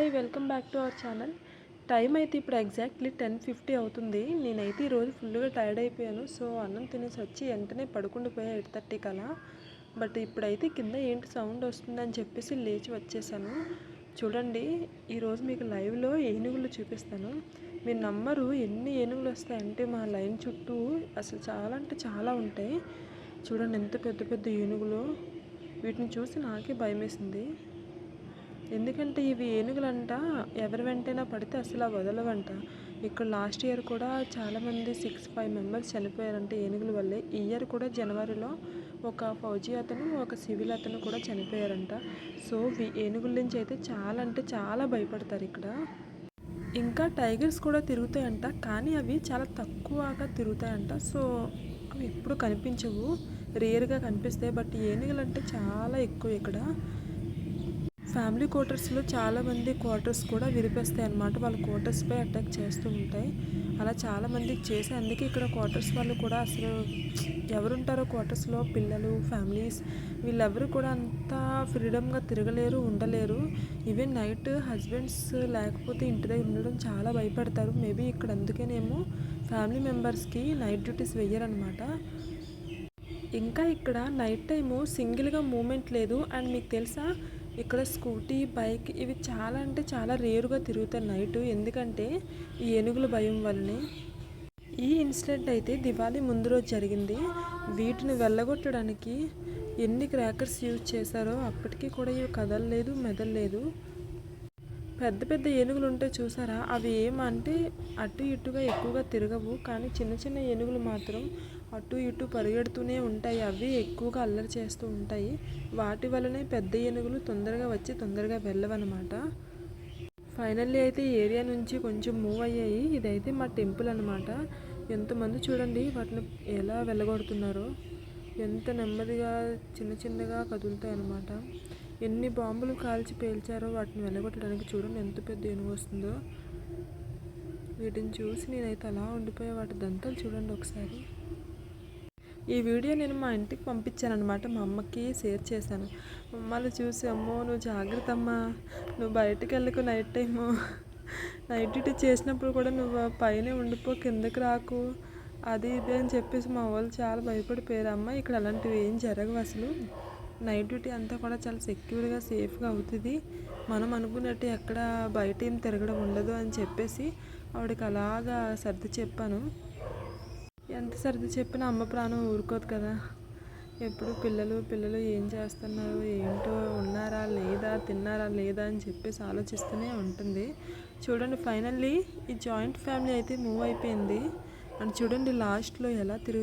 Hi welcome back to our channel. Time అయితే ఇప్పుడు exactly ten fifty అవుతుంది. నేనైతే ఈరోజు ఫుల్గా టైర్డ్ అయిపోయాను. సో అన్నం తినేసి వచ్చి వెంటనే పడుకుండిపోయా ఎయిట్ థర్టీకి అలా బట్ ఇప్పుడైతే కింద ఏంటి సౌండ్ వస్తుందని చెప్పేసి లేచి వచ్చేసాను. చూడండి ఈరోజు మీకు లైవ్లో ఏనుగులు చూపిస్తాను. మీరు నమ్మరు ఎన్ని ఏనుగులు వస్తాయంటే మా లైన్ చుట్టూ అసలు చాలా అంటే చాలా ఉంటాయి. చూడండి ఎంత పెద్ద పెద్ద ఏనుగులు. వీటిని చూసి నాకే భయం వేసింది ఎందుకంటే ఇవి ఏనుగులంట. ఎవరి వెంటైనా పడితే అసలు వదలవంట. ఇక్కడ లాస్ట్ ఇయర్ కూడా చాలామంది సిక్స్ ఫైవ్ మెంబర్స్ చనిపోయారంట ఏనుగుల వల్లే. ఈ ఇయర్ కూడా జనవరిలో ఒక ఫౌజీ అతను ఒక సివిల్ అతను కూడా చనిపోయారంట. సో ఏనుగుల నుంచి అయితే చాలా అంటే చాలా భయపడతారు ఇక్కడ. ఇంకా టైగర్స్ కూడా తిరుగుతాయంట కానీ అవి చాలా తక్కువగా తిరుగుతాయంట. సో అవి ఎప్పుడు కనిపించవు. రేర్గా కనిపిస్తాయి బట్ ఏనుగులు అంటే చాలా ఎక్కువ ఇక్కడ. ఫ్యామిలీ క్వార్టర్స్లో చాలామంది క్వార్టర్స్ కూడా విరిపేస్తాయి అన్నమాట. వాళ్ళ క్వార్టర్స్పై అటాక్ చేస్తూ ఉంటాయి. అలా చాలామందికి చేసి అందుకే ఇక్కడ క్వార్టర్స్ వాళ్ళు కూడా అసలు ఎవరుంటారో క్వార్టర్స్లో? పిల్లలు ఫ్యామిలీస్ వీళ్ళెవరు కూడా అంత ఫ్రీడమ్గా తిరగలేరు ఉండలేరు. ఈవెన్ నైట్ హస్బెండ్స్ లేకపోతే ఇంటి దగ్గర ఉండడం చాలా భయపడతారు. మేబీ ఇక్కడ అందుకేనేమో ఫ్యామిలీ మెంబర్స్కి నైట్ డ్యూటీస్ వెయ్యరనమాట ఇంకా ఇక్కడ నైట్ టైము సింగిల్గా మూమెంట్ లేదు. అండ్ మీకు తెలుసా ఇక్కడ స్కూటీ బైక్ ఇవి చాలా అంటే చాలా రేరుగా తిరుగుతాయి నైట్ ఎందుకంటే ఈ ఏనుగుల భయం వల్లనే. ఈ ఇన్సిడెంట్ అయితే దివాళీ ముందు రోజు జరిగింది. వీటిని వెళ్ళగొట్టడానికి ఎన్ని క్రాకర్స్ యూజ్ చేశారో అప్పటికీ కూడా ఇవి కదలలేదు మెదలలేదు. పెద్ద పెద్ద ఏనుగులు ఉంటే చూసారా? అవి ఏమంటే అటు ఇటుగా ఎక్కువగా తిరగవు. కానీ చిన్న చిన్న ఏనుగులు మాత్రం అటు ఇటు పరిగెడుతూనే ఉంటాయి. అవి ఎక్కువగా అల్లరి చేస్తూ ఉంటాయి. వాటి వల్లనే పెద్ద ఏనుగులు తొందరగా వచ్చి తొందరగా వెళ్ళవన్నమాట. ఫైనల్లీ అయితే ఈ ఏరియా నుంచి కొంచెం మూవ్ అయ్యాయి. ఇదైతే మా టెంపుల్ అనమాట ఎంతమంది చూడండి వాటిని ఎలా వెళ్ళగొడుతున్నారో. ఎంత నెమ్మదిగా చిన్న చిన్నగా కదులుతాయి అన్నమాట ఎన్ని బాంబులు కాల్చి పేల్చారో వాటిని వెనగొట్టడానికి చూడండి ఎంత పెద్ద ఏనుగు వస్తుందో. వీటిని చూసి నేనైతే అలా ఉండిపోయే వాటి దంతాలు చూడండి ఒకసారి. ఈ వీడియో నేను మా ఇంటికి పంపించాను అనమాట మా అమ్మకి షేర్ చేశాను. మమ్మల్ని చూసి అమ్మో నువ్వు జాగ్రత్త అమ్మా నువ్వు బయటికి వెళ్ళకు నైట్ టైము. నైట్ డ్యూటీ చేసినప్పుడు కూడా నువ్వు పైన ఉండిపో కిందకి రాకు. అది ఇది అని చెప్పేసి మా వాళ్ళు చాలా భయపడిపోయారు. అమ్మ ఇక్కడ అలాంటివి ఏం జరగవు అసలు. నైట్ డ్యూటీ అంతా కూడా చాలా సెక్యూర్గా సేఫ్గా అవుతుంది. మనం అనుకున్నట్టు ఎక్కడ బయట ఏం తిరగడం ఉండదు అని చెప్పేసి ఆవిడకి అలాగా సర్ది చెప్పాను. ఎంత సర్ది చెప్పినా అమ్మ ప్రాణం ఊరుకోదు కదా. ఎప్పుడు పిల్లలు పిల్లలు ఏం చేస్తున్నారు ఏంటో ఉన్నారా లేదా తిన్నారా లేదా అని చెప్పేసి ఆలోచిస్తూనే ఉంటుంది. చూడండి ఫైనల్లీ ఈ జాయింట్ ఫ్యామిలీ అయితే మూవ్ అయిపోయింది. అండ్ చూడండి లాస్ట్లో ఎలా తిరుగు